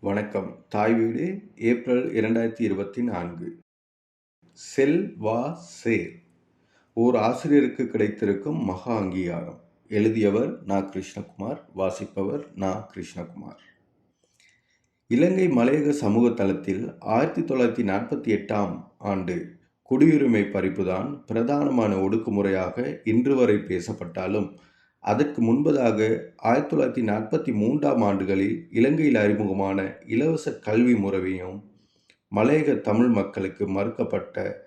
வணக்கம். தாய் வீடு ஏப்ரல் இரண்டாயிரத்தி இருபத்தி நான்கு. செல் வா சேர். ஓர் ஆசிரியருக்கு கிடைத்திருக்கும் மகா அங்கீகாரம். எழுதியவர் நா. கிருஷ்ணகுமார் வாசிப்பவர் நா. கிருஷ்ணகுமார். இலங்கை மலையக சமூக தளத்தில் ஆயிரத்தி தொள்ளாயிரத்தி நாற்பத்தி எட்டாம் ஆண்டு குடியுரிமை பறிப்புதான் பிரதானமான ஒடுக்குமுறையாக இன்று வரை பேசப்பட்டாலும் அதற்கு முன்பதாக ஆயிரத்தி தொள்ளாயிரத்தி நாற்பத்தி மூன்றாம் ஆண்டுகளில் இலங்கையில் அறிமுகமான இலவச கல்வி முறையும் மலையக தமிழ் மக்களுக்கு மறுக்கப்பட்ட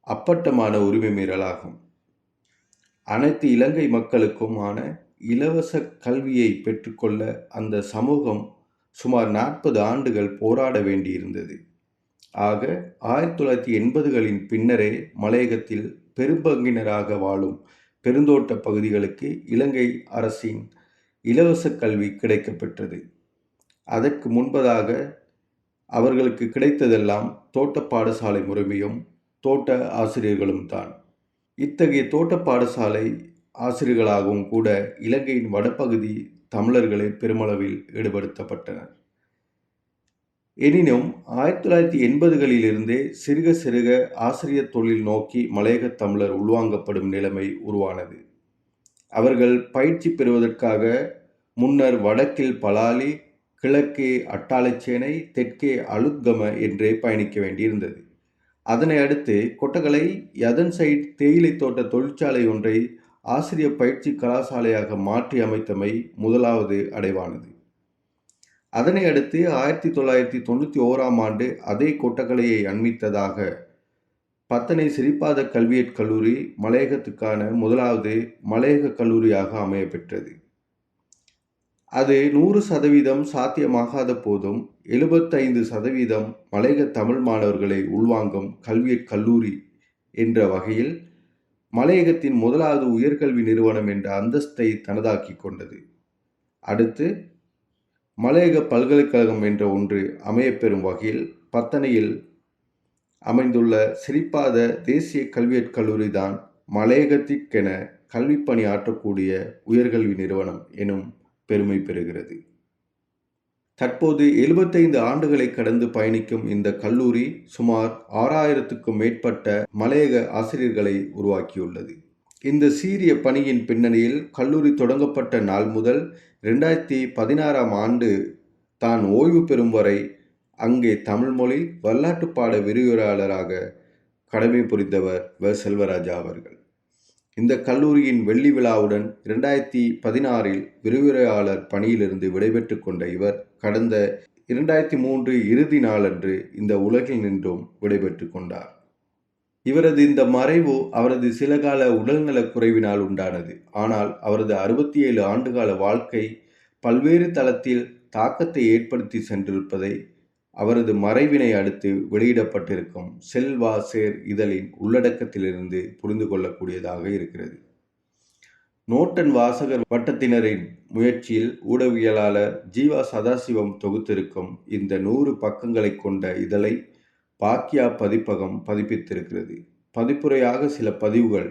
அப்பட்டமான உரிமை மீறலாகும். அனைத்து இலங்கை மக்களுக்குமான இலவச கல்வியை பெற்றுக்கொள்ள அந்த சமூகம் சுமார் நாற்பது ஆண்டுகள் போராட வேண்டியிருந்தது. ஆக ஆயிரத்தி தொள்ளாயிரத்தி எண்பதுகளின் பின்னரே மலையகத்தில் பெரும்பங்கினராக வாழும் பெருந்தோட்ட பகுதிகளுக்கு இலங்கை அரசின் இலவச கல்வி கிடைக்கப்பெற்றது. அதற்கு முன்பதாக அவர்களுக்கு கிடைத்ததெல்லாம் தோட்ட பாடசாலை முறைமையும் தோட்ட ஆசிரியர்களும் தான். இத்தகைய தோட்ட பாடசாலை ஆசிரியர்களாகவும் கூட இலங்கையின் வடபகுதி தமிழர்களே பெருமளவில் ஈடுபடுத்தப்பட்டனர். எனினும் ஆயிரத்தி தொள்ளாயிரத்தி எண்பதுகளிலிருந்தே சிறுக சிறுக ஆசிரியர் தொழில் நோக்கி மலையக தமிழர் உள்வாங்கப்படும் நிலைமை உருவானது. அவர்கள் பயிற்சி பெறுவதற்காக முன்னர் வடக்கில் பலாலி கிழக்கே அட்டாளச்சேனை தெற்கே அலுத்கம என்றே பயணிக்க வேண்டியிருந்தது. அதனை அடுத்து கொட்டகலை யதன் சைட் தேயிலை தோட்ட தொழிற்சாலை ஒன்றை ஆசிரியர் பயிற்சி கலாசாலையாக மாற்றி அமைத்தமை முதலாவது அடைவானது. அதனை அடுத்து ஆயிரத்தி தொள்ளாயிரத்தி தொண்ணூற்றி ஓராம் ஆண்டு அதே கொட்டக்கலையை அண்மித்ததாக பத்தனை சிரிப்பாத கல்வியற் கல்லூரி மலையகத்துக்கான முதலாவது மலையக கல்லூரியாக அமைய பெற்றது அது நூறு சதவீதம் சாத்தியமாகாத போதும் எழுபத்தைந்து சதவீதம் மலையக தமிழ் மாணவர்களை உள்வாங்கும் கல்வியற் கல்லூரி என்ற வகையில் மலையகத்தின் முதலாவது உயர்கல்வி நிறுவனம் என்ற அந்தஸ்தை தனதாக்கி கொண்டது. அடுத்து மலையக பல்கலைக்கழகம் என்ற ஒன்று அமையப்பெறும் வகையில் பத்தனையில் அமைந்துள்ள சிரிப்பாத தேசிய கல்வியற் கல்லூரி தான் மலையகத்திற்கென கல்வி பணி ஆற்றக்கூடிய உயர்கல்வி நிறுவனம் எனும் பெருமை பெறுகிறது. தற்போது எழுபத்தைந்து ஆண்டுகளை கடந்து பயணிக்கும் இந்த கல்லூரி சுமார் ஆறாயிரத்துக்கும் மேற்பட்ட மலையக ஆசிரியர்களை உருவாக்கியுள்ளது. இந்த சீரிய பணியின் பின்னணியில் கல்லூரி தொடங்கப்பட்ட நாள் முதல் ரெண்டாயிரத்தி பதினாறாம் ஆண்டு தான் ஓய்வு பெறும் வரை அங்கே தமிழ்மொழி வரலாற்று பாட விரிவுரையாளராக கடமை புரிந்தவர் வ. செல்வராஜா அவர்கள். இந்த கல்லூரியின் வெள்ளி விழாவுடன் இரண்டாயிரத்தி பதினாறில் விரிவுரையாளர் பணியிலிருந்து விடைபெற்று கொண்ட இவர் கடந்த இரண்டாயிரத்தி மூன்று இறுதி நாளன்று இந்த உலகில் நின்றும் விடைபெற்று கொண்டார். இவரது இந்த மறைவு அவரது சில கால உடல்நலக் குறைவினால் உண்டானது. ஆனால் அவரது அறுபத்தி ஏழு ஆண்டுகால வாழ்க்கை பல்வேறு தளத்தில் தாக்கத்தை ஏற்படுத்தி சென்றிருப்பதை அவரது மறைவினை அடுத்து வெளியிடப்பட்டிருக்கும் செல்வா சேர் இதழின் உள்ளடக்கத்திலிருந்து புரிந்து கொள்ளக்கூடியதாக இருக்கிறது. நோட்டன் வாசகர் வட்டத்தினரின் முயற்சியில் ஊடகவியலாளர் ஜீவா சதாசிவம் தொகுத்திருக்கும் இந்த நூறு பக்கங்களை கொண்ட இதழை பாக்கியா பதிப்பகம் பதிப்பித்திருக்கிறது. பதிப்புரையாக சில பதிவுகள்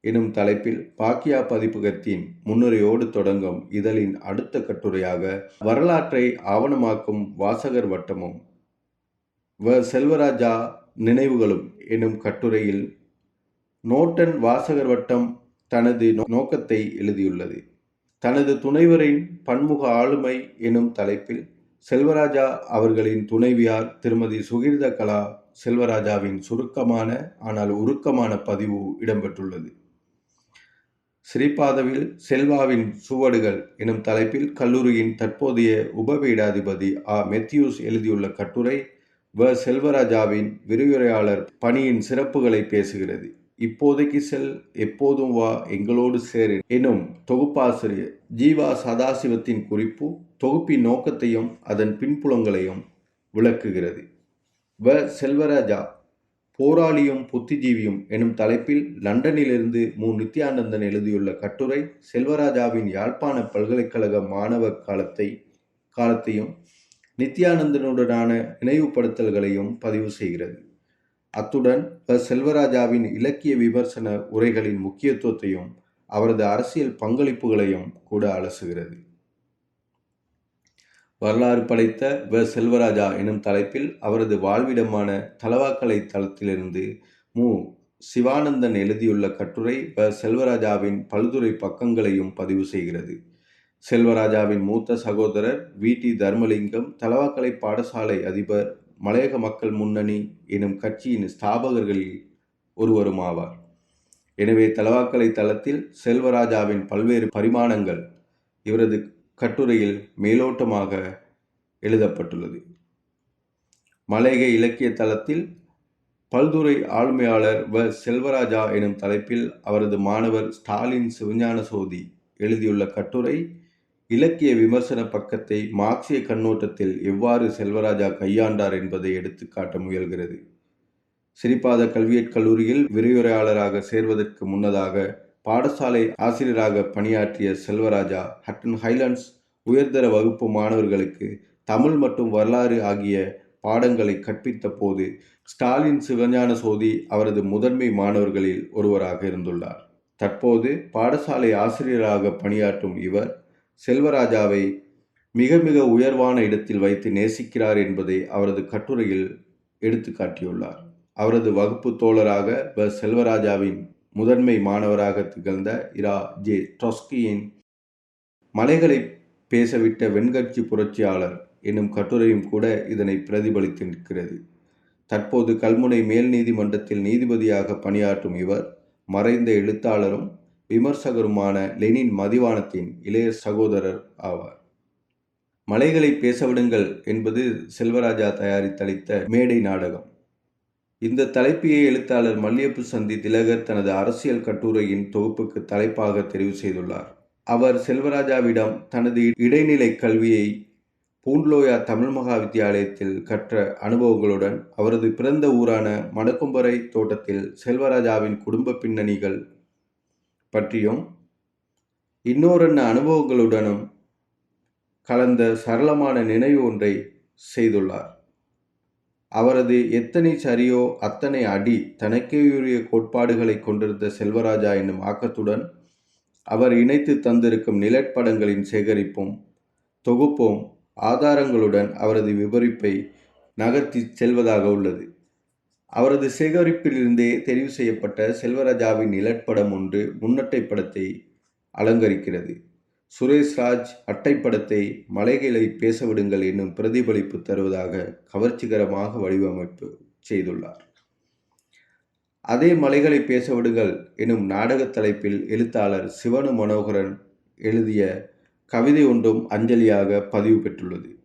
எனும் தலைப்பில் பாக்கியா பதிப்பகத்தின் முன்னுரையோடு தொடங்கும் இதழின் அடுத்த கட்டுரையாக வரலாற்றை ஆவணமாக்கும் வாசகர் வட்டமும் வ. செல்வராஜா நினைவுகளும் எனும் கட்டுரையில் நோட்டன் வாசகர் வட்டம் தனது நோக்கத்தை எழுதியுள்ளது. தனது துணைவரின் பன்முக ஆளுமை எனும் தலைப்பில் செல்வராஜா அவர்களின் துணைவியார் திருமதி சுகிர்த கலா செல்வராஜாவின் சுருக்கமான ஆனால் உருக்கமான பதிவு இடம்பெற்றுள்ளது. ஸ்ரீபாதவில் செல்வாவின் சுவடுகள் எனும் தலைப்பில் கல்லூரியின் தற்போதைய உபபீடாதிபதி ஆ. மெத்யூஸ் எழுதியுள்ள கட்டுரை வ. செல்வராஜாவின் விரிவுரையாளர் பணியின் சிறப்புகளை பேசுகிறது. இப்போதைக்கு செல் எப்போதும் வா எங்களோடு சேரு எனும் தொகுப்பாசிரியர் ஜீவா சதாசிவத்தின் குறிப்பு தொகுப்பின் நோக்கத்தையும் அதன் பின்புலங்களையும் விளக்குகிறது. வ. செல்வராஜா போராளியும் புத்திஜீவியும் எனும் தலைப்பில் லண்டனிலிருந்து மு. நித்யானந்தன் எழுதியுள்ள கட்டுரை செல்வராஜாவின் யாழ்ப்பாண பல்கலைக்கழக மாணவ காலத்தை காலத்தையும் நித்யானந்தனுடனான நினைவுபடுத்தல்களையும் பதிவு செய்கிறது. அத்துடன் செல்வராஜாவின் இலக்கிய விமர்சன உரைகளின் முக்கியத்துவத்தையும் அவரது அரசியல் பங்களிப்புகளையும் கூட அலசுகிறது. வரலாறு படைத்த வ. செல்வராஜா எனும் தலைப்பில் அவரது வாழ்விடமான தலவாக்கலை தளத்திலிருந்து மு. சிவானந்தன் எழுதியுள்ள கட்டுரை வ. செல்வராஜாவின் பல்துறை பக்கங்களையும் பதிவு செய்கிறது. செல்வராஜாவின் மூத்த சகோதரர் வி. டி. தர்மலிங்கம் தலவாக்கலை பாடசாலை அதிபர் மலையக மக்கள் முன்னணி எனும் கட்சியின் ஸ்தாபகர்களில் ஒருவருமாவார் எனவே தலவாக்கலை தளத்தில் செல்வராஜாவின் பல்வேறு பரிமாணங்கள் இவரது கட்டுரையில் மேலோட்டமாக எழுதப்பட்டுள்ளது. மலையக இலக்கிய தளத்தில் பல்துறை ஆளுமையாளர் வ. செல்வராஜா எனும் தலைப்பில் அவரது மாணவர் ஸ்டாலின் சிவஞான சோதி எழுதியுள்ள கட்டுரை இலக்கிய விமர்சன பக்கத்தை மார்க்சிய கண்ணோட்டத்தில் எவ்வாறு செல்வராஜா கையாண்டார் என்பதை எடுத்துக்காட்ட முயல்கிறது. சிரிப்பாத கல்வியற் கல்லூரியில் விரிவுரையாளராக சேர்வதற்கு முன்னதாக பாடசாலை ஆசிரியராக பணியாற்றிய செல்வராஜா ஹட்டன் ஹைலண்ட்ஸ் உயர்தர வகுப்பு மாணவர்களுக்கு தமிழ் மற்றும் வரலாறு ஆகிய பாடங்களை கற்பித்த போது ஸ்டாலின் சிவஞான சோதி அவரது முதன்மை மாணவர்களில் ஒருவராக இருந்துள்ளார். தற்போது பாடசாலை ஆசிரியராக பணியாற்றும் இவர் செல்வராஜாவை மிக மிக உயர்வான இடத்தில் வைத்து நேசிக்கிறார் என்பதை அவரது கட்டுரையில் எடுத்து காட்டியுள்ளார் அவரது வகுப்பு தோழராக ப. செல்வராஜாவின் முதன்மை மாணவராக திகழ்ந்த இரா. ஜே. ட்ரொஸ்கியின் மலைகளை பேசவிட்ட வெண்கட்சி புரட்சியாளர் என்னும் கட்டுரையும் கூட இதனை பிரதிபலித்து நிற்கிறது தற்போது கல்முனை மேல் நீதிமன்றத்தில் நீதிபதியாக பணியாற்றும் இவர் மறைந்த எழுத்தாளரும் விமர்சகருமான லெனின் மதிவானத்தின் இளைய சகோதரர் ஆவார். மலைகளை பேசவிடுங்கள் என்பது செல்வராஜா தயாரித்தளித்த மேடை நாடகம். இந்த தலைப்பியை எழுத்தாளர் மல்லியப்பு சந்தி திலகர் தனது அரசியல் கட்டுரையின் தொகுப்புக்கு தலைப்பாக தெரிவு செய்துள்ளார். அவர் செல்வராஜாவிடம் தனது இடைநிலை கல்வியை பூண்ட்லோயா தமிழ் மகா வித்தியாலயத்தில் கற்ற அனுபவங்களுடன் அவரது பிறந்த ஊரான மணக்கும்பரை தோட்டத்தில் செல்வராஜாவின் குடும்ப பின்னணிகள் பற்றியும் இன்னொரன்ன அனுபவங்களுடனும் கலந்த சரளமான நினைவு ஒன்றை செய்துள்ளார். அவரது எத்தனை சரியோ அத்தனை அடி தனக்கேயுரிய கோட்பாடுகளை கொண்டிருந்த செல்வராஜா என்னும் ஆக்கத்துடன் அவர் இணைத்து தந்திருக்கும் நிலப்படங்களின் சேகரிப்பும் தொகுப்பும் ஆதாரங்களுடன் அவரது விவரிப்பை நகர்த்தி செல்வதாக உள்ளது. அவரது சேகரிப்பிலிருந்தே தெரிவு செய்யப்பட்ட செல்வராஜாவின் நிலப்படம் ஒன்று முன்னட்டை படத்தை அலங்கரிக்கிறது. சுரேஷ்ராஜ் அட்டைப்படத்தை மலைகளை பேசவிடுங்கள் என்னும் பிரதிபலிப்பு தருவதாக கவர்ச்சிகரமாக வடிவமைப்பு செய்துள்ளார். அதே மலைகளை பேசவிடுங்கள் எனும் நாடகத் தலைப்பில் எழுத்தாளர் சிவனு மனோகரன் எழுதிய கவிதை ஒன்றும் அஞ்சலியாக பதிவு பெற்றுள்ளது.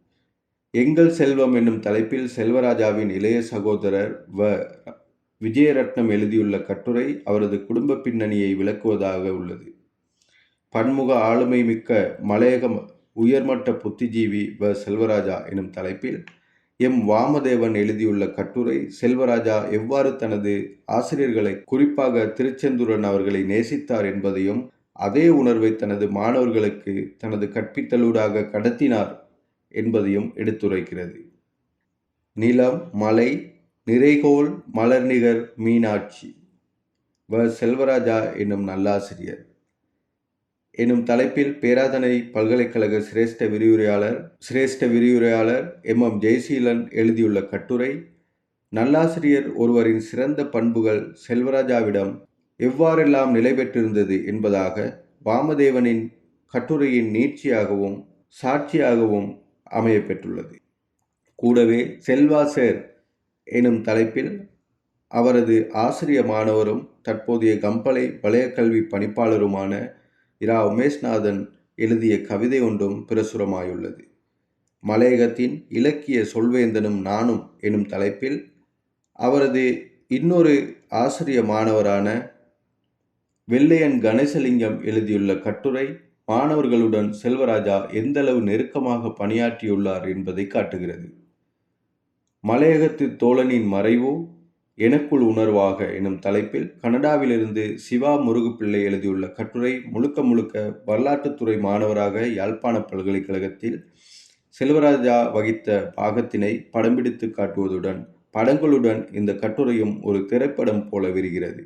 எங்கள் செல்வம் என்னும் தலைப்பில் செல்வராஜாவின் இளைய சகோதரர் வ. விஜயரத்னம் எழுதியுள்ள கட்டுரை அவரது குடும்ப பின்னணியை விளக்குவதாக உள்ளது. பன்முக ஆளுமை மிக்க மலையக உயர்மட்ட புத்திஜீவி வ. செல்வராஜா எனும் தலைப்பில் எம். வாமதேவன் எழுதியுள்ள கட்டுரை செல்வராஜா எவ்வாறு தனது ஆசிரியர்களை குறிப்பாக திருச்செந்தூரன் அவர்களை நேசித்தார் என்பதையும் அதே உணர்வை தனது மாணவர்களுக்கு தனது கற்பித்தலூடாக கடத்தினார் என்பதையும் எடுத்துரைக்கிறது. நிலம் மலை நிறைகோள் மலர்நிகர் மீனாட்சி. வ. செல்வராஜா என்னும் நல்லாசிரியர். எனும் தலைப்பில் பேராதனை பல்கலைக்கழக சிரேஷ்ட விரிவுரையாளர் சிரேஷ்ட விரிவுரையாளர் எம். எம். ஜெயசீலன் எழுதியுள்ள கட்டுரை நல்லாசிரியர் ஒருவரின் சிறந்த பண்புகள் செல்வராஜாவிடம் எவ்வாறெல்லாம் நிலை பெற்றிருந்தது என்பதாக வாமதேவனின் கட்டுரையின் நீட்சியாகவும் சாட்சியாகவும் அமையப்பெற்றுள்ளது. கூடவே செல்வாசர் எனும் தலைப்பில் அவரது ஆசிரிய மாணவரும் தற்போதைய கம்பளை வலயக்கல்வி பணிப்பாளருமான இரா உமேஷ்நாதன் எழுதிய கவிதை ஒன்றும் பிரசுரமாயுள்ளது. மலையகத்தின் இலக்கிய சொல்வேந்தனும் நானும் எனும் தலைப்பில் அவரது இன்னொரு ஆசிரிய மாணவரான வெள்ளையன் கணேசலிங்கம் எழுதியுள்ள கட்டுரை மாணவர்களுடன் செல்வராஜா எந்தளவு நெருக்கமாக பணியாற்றியுள்ளார் என்பதை காட்டுகிறது. மலையகத்து தோழனின் மறைவோ எனக்குள் உணர்வாக எனும் தலைப்பில் கனடாவிலிருந்து சிவா முருகுப்பிள்ளை எழுதியுள்ள கட்டுரை முழுக்க முழுக்க வரலாற்றுத்துறை மாணவராக யாழ்ப்பாண பல்கலைக்கழகத்தில் செல்வராஜா வகித்த பாகத்தினை படம் பிடித்து காட்டுவதுடன் படங்களுடன் இந்த கட்டுரையும் ஒரு திரைப்படம் போல விரிகிறது.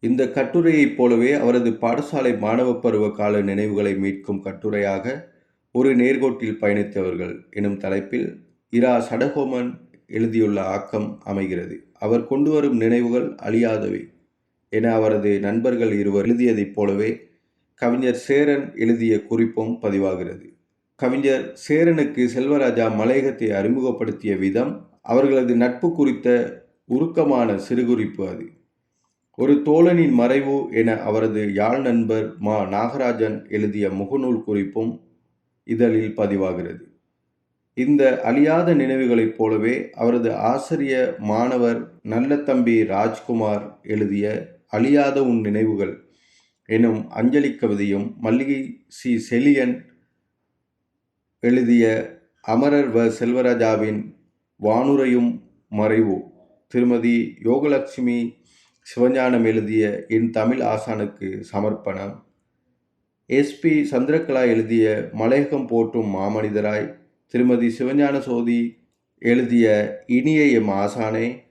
இந்த கட்டுரையைப் போலவே அவரது பாடசாலை மாணவ பருவ கால நினைவுகளை மீட்கும் கட்டுரையாக ஒரு நேர்கோட்டில் பயணித்தவர்கள் எனும் தலைப்பில் இரா சடகோமன் எழுதியுள்ள ஆக்கம் அமைகிறது. அவர் கொண்டு வரும் நினைவுகள் அழியாதவை என அவரது நண்பர்கள் இருவர் எழுதியதைப் போலவே கவிஞர் சேரன் எழுதிய குறிப்பும் பதிவாகிறது. கவிஞர் சேரனுக்கு செல்வராஜா மலையகத்தை அறிமுகப்படுத்திய விதம் அவர்களது நட்பு குறித்த உருக்கமான சிறுகுறிப்பு அது. ஒரு தோழனின் மறைவு என அவரது யாழ் நண்பர் மா நாகராஜன் எழுதிய முகநூல் குறிப்பும் இதழில் பதிவாகிறது. இந்த அழியாத நினைவுகளைப் போலவே அவரது ஆசிரிய மாணவர் நல்ல தம்பி ராஜ்குமார் எழுதிய அழியாத உன் நினைவுகள் எனும் அஞ்சலி கவிதையும் மல்லிகை சி. செலியன் எழுதிய அமரர் வ. செல்வராஜாவின் வானுரையும் மறைவு திருமதி யோகலட்சுமி சிவஞானம் எழுதிய என் தமிழ் ஆசானுக்கு சமர்ப்பணம் எஸ்பி சந்திரகலா எழுதிய மலையகம் போற்றும் மாமனிதராய் திருமதி சிவஞான சோதி எழுதிய இனிய எம் ஆசானே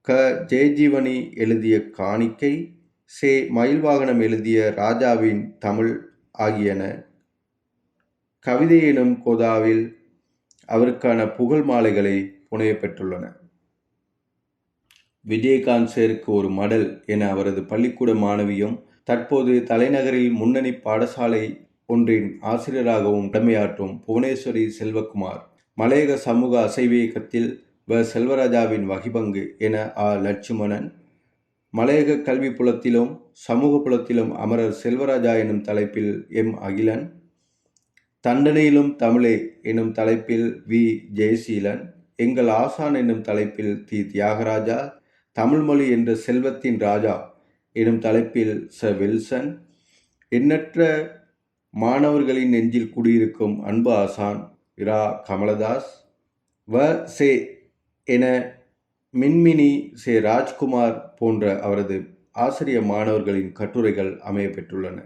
க. ஜெயஜீவனி எழுதிய காணிக்கை சே. மயில்வாகனம் எழுதிய ராஜாவின் தமிழ் ஆகியன. கவிதை எனும் கோதாவில் அவருக்கான புகழ் மாலைகளை புனையப்பெற்றுள்ளன விஜயகாந்த் சேருக்கு ஒரு மடல் என அவரது பள்ளிக்கூட மாணவியும் தற்போது தலைநகரில் முன்னணி பாடசாலை ஒன்றின் ஆசிரியராகவும் கடமையாற்றும் புவனேஸ்வரி செல்வகுமார். மலையக சமூக அசைவ இயக்கத்தில் வ. செல்வராஜாவின் வகிபங்கு என ஆ. லட்சுமணன். மலையக கல்வி புலத்திலும் சமூக புலத்திலும் அமரர் செல்வராஜா எனும் தலைப்பில் எம். அகிலன். தண்டனையிலும் தமிழே எனும் தலைப்பில் வி. ஜெயசீலன். எங்கள் ஆசான் என்னும் தலைப்பில் தி. தியாகராஜா. தமிழ்மொழி என்ற செல்வத்தின் ராஜா எனும் தலைப்பில் ச. வில்சன். எண்ணற்ற மாணவர்களின் நெஞ்சில் குடியிருக்கும் அன்பு ஆசான் இரா கமலதாஸ் வ சே என மின்மினி சே ராஜ்குமார் போன்ற அவரது ஆசிரிய மாணவர்களின் கட்டுரைகள் அமைய பெற்றுள்ளன.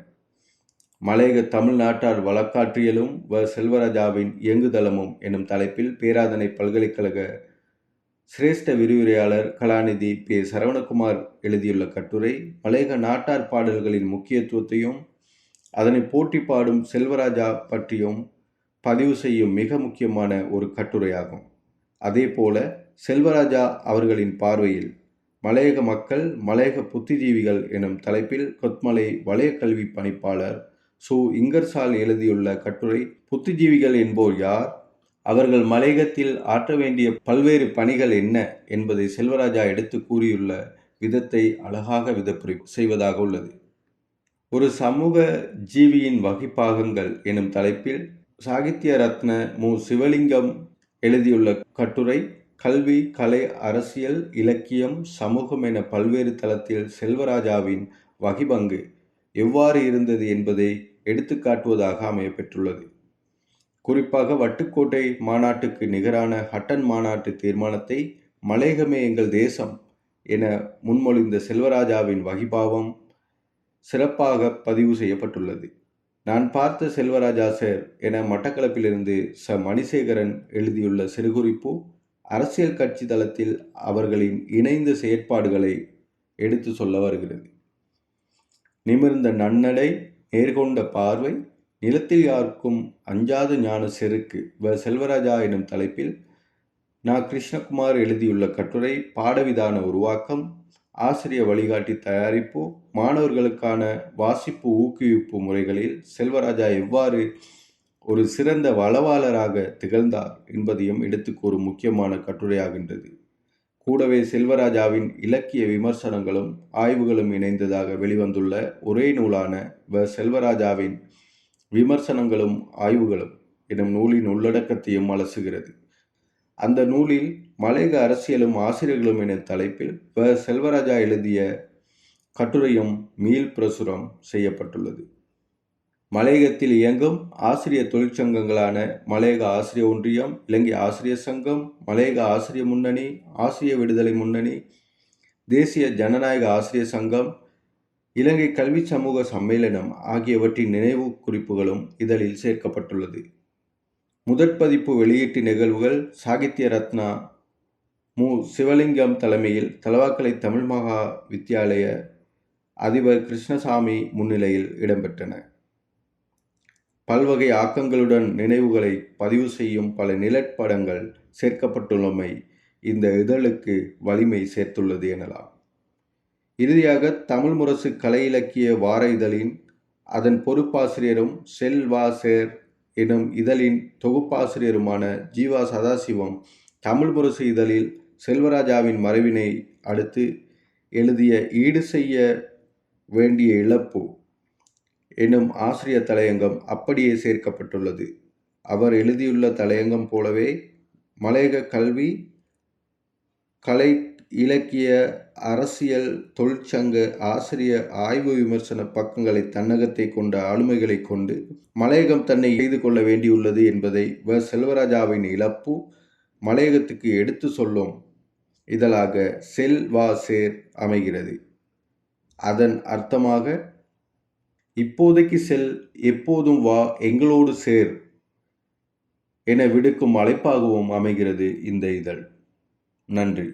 மலையக தமிழ்நாட்டார் வழக்காற்றியலும் வ செல்வராஜாவின் இயங்குதளமும் எனும் தலைப்பில் பேராதனை பல்கலைக்கழக சிரேஷ்ட விரிவுரையாளர் கலாநிதி பி. சரவணகுமார் எழுதியுள்ள கட்டுரை மலையக நாட்டார் பாடல்களின் முக்கியத்துவத்தையும் அதனை போட்டி பாடும் செல்வராஜா பற்றியும் பதிவு செய்யும் மிக முக்கியமான ஒரு கட்டுரையாகும். அதே போல செல்வராஜா அவர்களின் பார்வையில் மலையக மக்கள் மலையக புத்திஜீவிகள் எனும் தலைப்பில் கொத்மலை வலய கல்வி பணிப்பாளர் சு. இங்கர்சால் எழுதியுள்ள கட்டுரை புத்திஜீவிகள் என்போர் யார்? அவர்கள் மலையகத்தில் ஆற்ற வேண்டிய பல்வேறு பணிகள் என்ன? என்பதை செல்வராஜா எடுத்து கூறியுள்ள விதத்தை அழகாக விதப்புரி செய்வதாக உள்ளது. ஒரு சமூக ஜீவியின் வகிப்பாகங்கள் எனும் தலைப்பில் சாகித்ய ரத்ன மு. சிவலிங்கம் எழுதியுள்ள கட்டுரை கல்வி கலை அரசியல் இலக்கியம் சமூகம் என பல்வேறு தளத்தில் செல்வராஜாவின் வகிபங்கு எவ்வாறு இருந்தது என்பதை எடுத்துக்காட்டுவதாக அமையப்பெற்றுள்ளது. குறிப்பாக வட்டுக்கோட்டை மாநாட்டுக்கு நிகரான ஹட்டன் மாநாட்டு தீர்மானத்தை மலையகமே எங்கள் தேசம் என முன்மொழிந்த செல்வராஜாவின் வகிபாவம் சிறப்பாக பதிவு செய்யப்பட்டுள்ளது. நான் பார்த்த செல்வராஜா சார் என மட்டக்களப்பிலிருந்து ச. மணிசேகரன் எழுதியுள்ள சிறுகுறிப்பு அரசியல் கட்சி தளத்தில் அவர்களின் இணைந்த செயற்பாடுகளை எடுத்து சொல்ல வருகிறது. நிமிர்ந்த நன்னடை நேர்கொண்ட பார்வை நிலத்தில் யாருக்கும் அஞ்சாத ஞான செருக்கு வ. செல்வராஜா எனும் தலைப்பில் நா. கிருஷ்ணகுமார் எழுதியுள்ள கட்டுரை பாடவிதான உருவாக்கம் ஆசிரிய வழிகாட்டி தயாரிப்பு மாணவர்களுக்கான வாசிப்பு ஊக்குவிப்பு முறைகளில் செல்வராஜா எவ்வாறு ஒரு சிறந்த வளவாளராக திகழ்ந்தார் என்பதையும் எடுத்து கூறும் முக்கியமான கட்டுரையாகின்றது. கூடவே செல்வராஜாவின் இலக்கிய விமர்சனங்களும் ஆய்வுகளும் இணைந்ததாக வெளிவந்துள்ள ஒரே நூலான வ. செல்வராஜாவின் விமர்சனங்களும் ஆய்வுகளும் எனும் நூலின் உள்ளடக்கத்தையும் அலசுகிறது. அந்த நூலில் மலையக அரசியலும் ஆசிரியர்களும் என தலைப்பில் வ செல்வராஜா எழுதிய கட்டுரையும் மீள் பிரசுரம் செய்யப்பட்டுள்ளது. மலையகத்தில் இயங்கும் ஆசிரியர் தொழிற்சங்கங்களான மலையக ஆசிரிய ஒன்றியம் இலங்கை ஆசிரியர் சங்கம் மலையக ஆசிரிய முன்னணி ஆசிரிய விடுதலை முன்னணி தேசிய ஜனநாயக ஆசிரியர் சங்கம் இலங்கை கல்வி சமூக சம்மேளனம் ஆகியவற்றின் நினைவு குறிப்புகளும் இதழில் சேர்க்கப்பட்டுள்ளது. முதற்பதிப்பு வெளியீட்டு நிகழ்வுகள் சாகித்ய ரத்னா மு. சிவலிங்கம் தலைமையில் தலவாக்கலை தமிழ் மகா வித்தியாலய அதிபர் கிருஷ்ணசாமி முன்னிலையில் இடம்பெற்றன. பல்வகை ஆக்கங்களுடன் நினைவுகளை பதிவு செய்யும் பல நிலப்படங்கள் சேர்க்கப்பட்டுள்ளமை இந்த இதழுக்கு வலிமை சேர்த்துள்ளது எனலாம். இறுதியாக தமிழ் முரசு கலை இலக்கிய வார இதழின் அதன் பொறுப்பாசிரியரும் செல்வாசேர் எனும் இதழின் தொகுப்பாசிரியருமான ஜீவா சதாசிவம் தமிழ் முரசு இதழில் செல்வராஜாவின் மறைவினை அடுத்து எழுதிய ஈடு செய்ய வேண்டிய இழப்பு எனும் ஆசிரியர் தலையங்கம் அப்படியே சேர்க்கப்பட்டுள்ளது. அவர் எழுதியுள்ள தலையங்கம் போலவே மலையக கல்வி கலை இலக்கிய அரசியல் தொழிற்சங்க ஆசிரிய ஆய்வு விமர்சன பக்கங்களை தன்னகத்தை கொண்ட ஆளுமைகளை கொண்டு மலையகம் தன்னை செய்து கொள்ள வேண்டியுள்ளது என்பதை வ. செல்வராஜாவின் இழப்பு மலையகத்துக்கு எடுத்து சொல்லும் இதழாக செல் வா சேர் அமைகிறது. அதன் அர்த்தமாக இப்போதைக்கு செல் எப்போதும் வா எங்களோடு சேர் என விடுக்கும் அழைப்பாகவும் அமைகிறது இந்த இதழ். நன்றி.